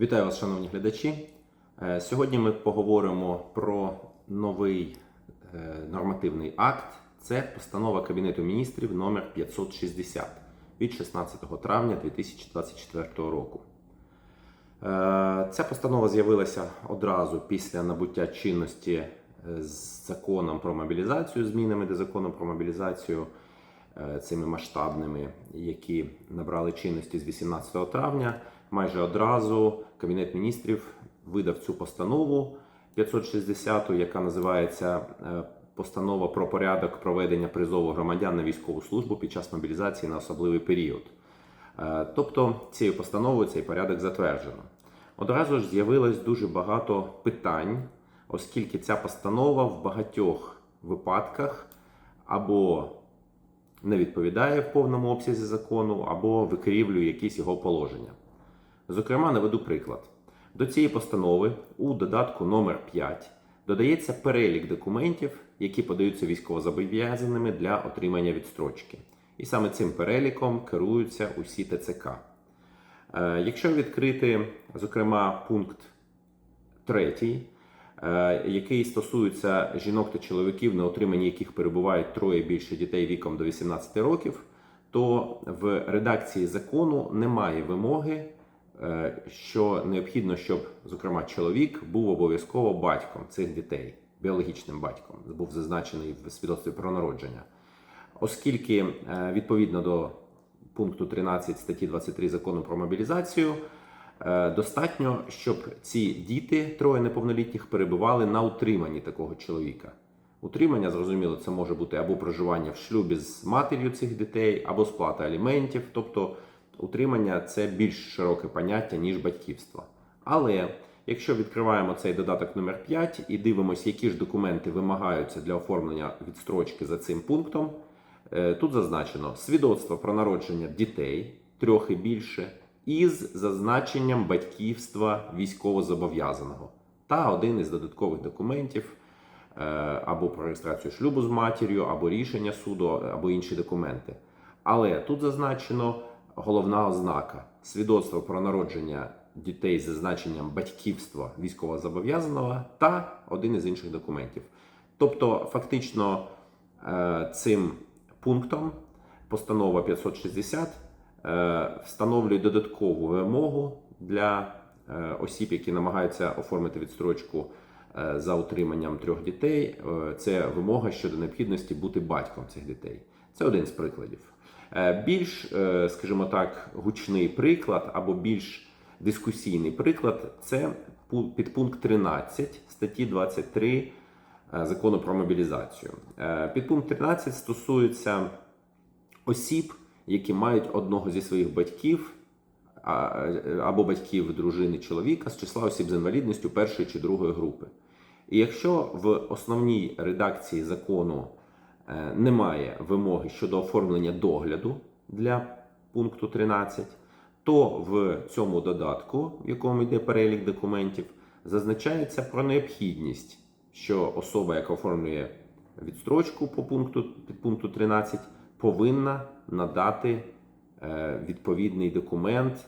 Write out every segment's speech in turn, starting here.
Вітаю вас, шановні глядачі. Е, Сьогодні ми поговоримо про новий е, нормативний акт. Це постанова Кабінету міністрів номер 560 від 16 травня 2024 року. Е, Ця постанова з'явилася одразу після набуття чинності з законом про мобілізацію, змінами до закону про мобілізацію цими масштабними, які набрали чинності з 18 травня. Майже одразу Кабінет міністрів видав цю постанову 560, яка називається е, Постанова про порядок проведення призову громадян на військову службу під час мобілізації на особливий період. Е, Тобто цією постановою цей порядок затверджено. Одразу ж з'явилось дуже багато питань, оскільки ця постанова в багатьох випадках або не відповідає в повному обсязі закону, або викривлює якісь його положення. Зокрема, наведу приклад. До цієї постанови у додатку номер 5 додається перелік документів, які подаються військовозобов'язаними для отримання відстрочки. І саме цим переліком керуються усі ТЦК. Е, Якщо відкрити, зокрема, пункт 3, е, який стосується жінок та чоловіків, на отриманні яких перебувають троє більше дітей віком до 18 років, то в редакції закону немає вимоги, що необхідно, щоб, зокрема, чоловік був обов'язково батьком цих дітей, біологічним батьком, був зазначений в свідоцтві про народження. Оскільки е, відповідно до пункту 13 статті 23 закону про мобілізацію, е, достатньо, щоб ці діти, троє неповнолітніх, перебували на утриманні такого чоловіка. Утримання, зрозуміло, це може бути або проживання в шлюбі з матір'ю цих дітей, або сплата аліментів. Тобто утримання це більш широке поняття, ніж батьківство. Але якщо відкриваємо цей додаток номер 5 і дивимося, які ж документи вимагаються для оформлення відстрочки за цим пунктом, Е, Тут зазначено свідоцтво про народження дітей трьох більше, із зазначенням батьківства військовозобов'язаного та один із додаткових документів е, або про реєстрацію шлюбу з матір'ю, або рішення суду, або інші документи. Але тут зазначено головна ознака свідоцтво про народження дітей з зазначенням батьківства військовозобов'язаного та один із інших документів. Тобто, фактично, е, цим пунктом постанова 560 е, встановлює додаткову вимогу для е, осіб, які намагаються оформити відстрочку за утриманням трьох дітей. Це вимога щодо необхідності бути батьком цих дітей. Це один з прикладів. Е, Більш, е, скажімо так, гучний приклад або більш дискусійний приклад це пу- підпункт 13 статті 23 е, закону про мобілізацію. Підпункт 13 стосується осіб, які мають одного зі своїх батьків або батьків дружини чоловіка з числа осіб з інвалідністю першої чи другої групи. І якщо в основній редакції закону немає вимоги щодо оформлення догляду для пункту 13, то в цьому додатку, в якому йде перелік документів, зазначається про необхідність, що особа, яка оформлює відстрочку по пункту підпункту 13, повинна надати е, відповідний документ, е,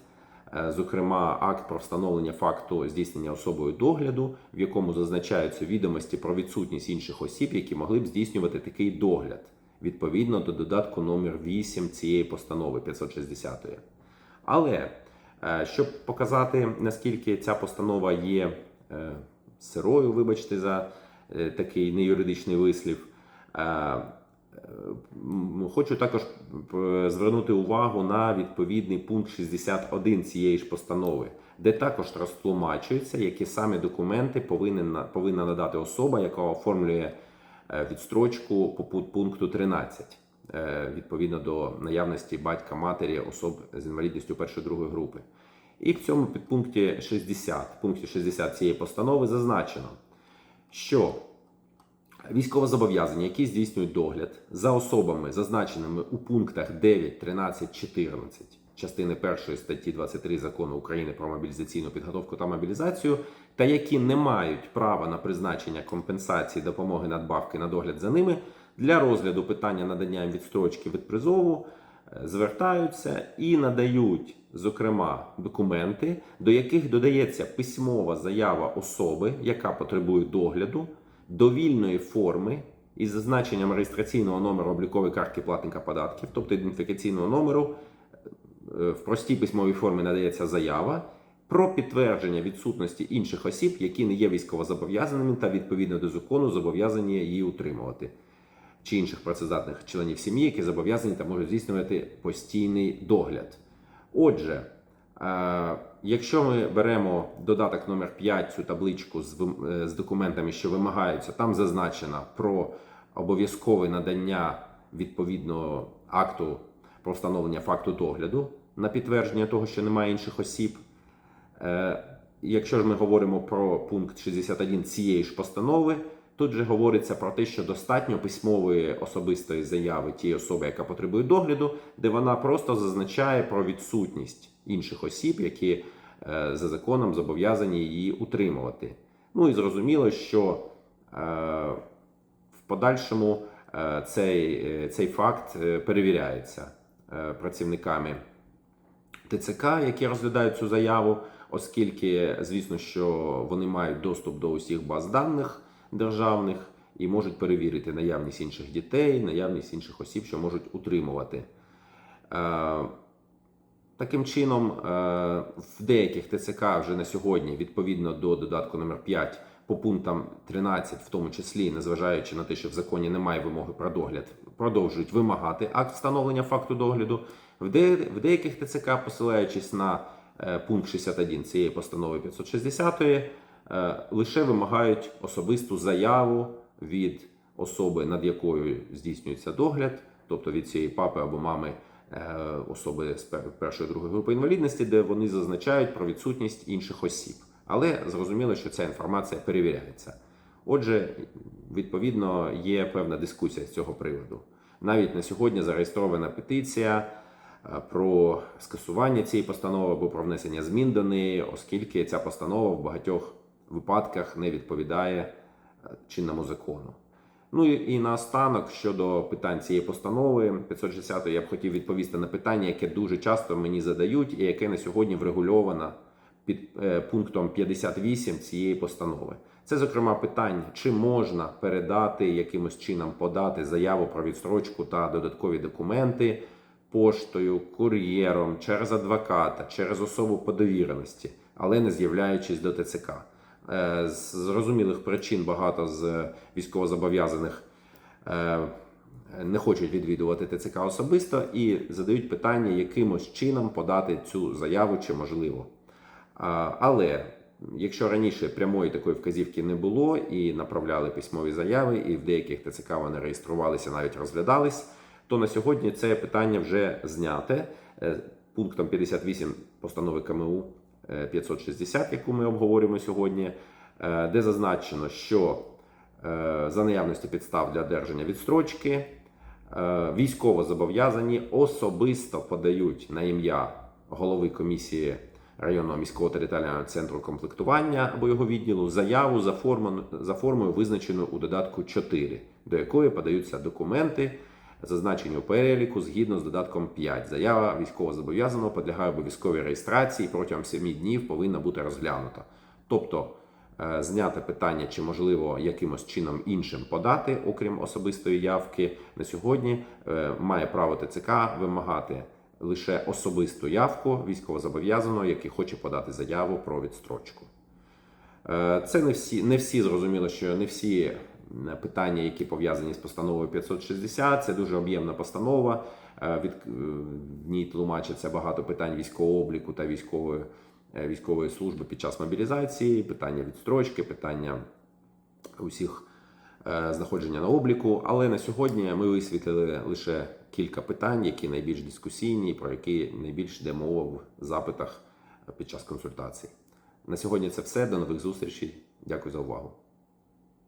зокрема акт про встановлення факту здійснення особою догляду, в якому зазначаються відомості про відсутність інших осіб, які могли б здійснювати такий догляд відповідно до додатку номер 8 цієї постанови 560. Але е, щоб показати, наскільки ця постанова є е, сирою, вибачте за е, такий неюридичний вислів, е, е, хочу також е, звернути увагу на відповідний пункт 61 цієї ж постанови, де також розтлумачується, які саме документи повинна, надати особа, яка оформлює е, відстрочку по пункту 13 е, відповідно до наявності батька матері особ з інвалідністю першої другої групи. І в цьому підпункті 60, пункті 60 цієї постанови зазначено, що військовозобов'язані, які здійснюють догляд за особами, зазначеними у пунктах 9, 13, 14 частини 1 статті 23 закону України про мобілізаційну підготовку та мобілізацію, та які не мають права на призначення компенсації допомоги надбавки на догляд за ними для розгляду питання надання їм відстрочки від призову е, звертаються і надають, зокрема, документи, до яких додається письмова заява особи, яка потребує догляду, довільної форми із зазначенням реєстраційного номеру облікової картки платника податків, тобто ідентифікаційного номеру. Е, В простій письмовій формі надається заява про підтвердження відсутності інших осіб, які не є військовозобов'язаними та відповідно до закону зобов'язані її утримувати, чи інших працездатних членів сім'ї, які зобов'язані та можуть здійснювати постійний догляд. Отже, е, якщо ми беремо додаток номер 5, цю табличку з, е, з документами, що вимагаються, там зазначено про обов'язкове надання відповідного акту про встановлення факту догляду на підтвердження того, що немає інших осіб. Е, Якщо ж ми говоримо про пункт 61 цієї ж постанови, тут же говориться про те, що достатньо письмової особистої заяви тієї особи, яка потребує догляду, де вона просто зазначає про відсутність інших осіб, які е, за законом зобов'язані її утримувати. Ну і зрозуміло, що е, в подальшому е, цей, цей факт перевіряється працівниками ТЦК, які розглядають цю заяву, оскільки, звісно, що вони мають доступ до усіх баз даних державних і можуть перевірити наявність інших дітей, наявність інших осіб, що можуть утримувати. Е, Таким чином, е, в деяких ТЦК вже на сьогодні, відповідно до додатку номер 5 по пунктам 13, в тому числі, незважаючи на те, що в законі немає вимоги про догляд, продовжують вимагати акт встановлення факту догляду. В, в деяких ТЦК, посилаючись на е, пункт 61 цієї постанови 560, е, лише вимагають особисту заяву від особи, над якою здійснюється догляд, тобто від цієї папи або мами е, особи з першої другої групи інвалідності, де вони зазначають про відсутність інших осіб. Але зрозуміло, що ця інформація перевіряється. Отже, відповідно, є певна дискусія з цього приводу. Навіть на сьогодні зареєстрована петиція е, про скасування цієї постанови або про внесення змін до неї, оскільки ця постанова в багатьох випадках не відповідає е, чинному закону. Ну і, наостанок щодо питань цієї постанови 560 я б хотів відповісти на питання, яке дуже часто мені задають, і яке на сьогодні врегульовано під е, пунктом 58 цієї постанови. Це, зокрема, питання, чи можна передати якимось чином подати заяву про відстрочку та додаткові документи поштою, кур'єром, через адвоката, через особу по довіреності, але не з'являючись до ТЦК. Е, З зрозумілих причин багато з військовозобов'язаних е, не хочуть відвідувати ТЦК особисто і задають питання, якимось чином подати цю заяву чи можливо. Але якщо раніше прямої такої вказівки не було і направляли письмові заяви, і в деяких ТЦК вони реєструвалися, навіть розглядались, то на сьогодні це питання вже зняте Е, пунктом 58 постанови КМУ 560, яку ми обговорюємо сьогодні, е, де зазначено, що е, за наявності підстав для одержання відстрочки е, військово зобов'язані особисто подають на ім'я голови комісії районного міського територіального центру комплектування або його відділу заяву за формою, за формою визначеною у додатку 4, до якої подаються документи, зазначені у переліку згідно з додатком 5. Заява військовозобов'язаного підлягає обов'язковій реєстрації протягом 7 днів повинна бути розглянута. Тобто е, зняти питання, чи можливо якимось чином іншим подати, окрім особистої явки, на сьогодні е, має право ТЦК вимагати лише особисту явку військовозобов'язаного, який хоче подати заяву про відстрочку. Е, Це не всі, не всі зрозуміло, що не всі питання, які пов'язані з постановою 560, це дуже об'ємна постанова. Е, Від е, в ній тлумачиться багато питань військового обліку та військової, е, військової служби під час мобілізації, питання відстрочки, питання усіх е, знаходження на обліку. Але на сьогодні ми висвітлили лише кілька питань, які найбільш дискусійні, про які найбільш йде мова в запитах під час консультацій. На сьогодні це все. До нових зустрічей. Дякую за увагу.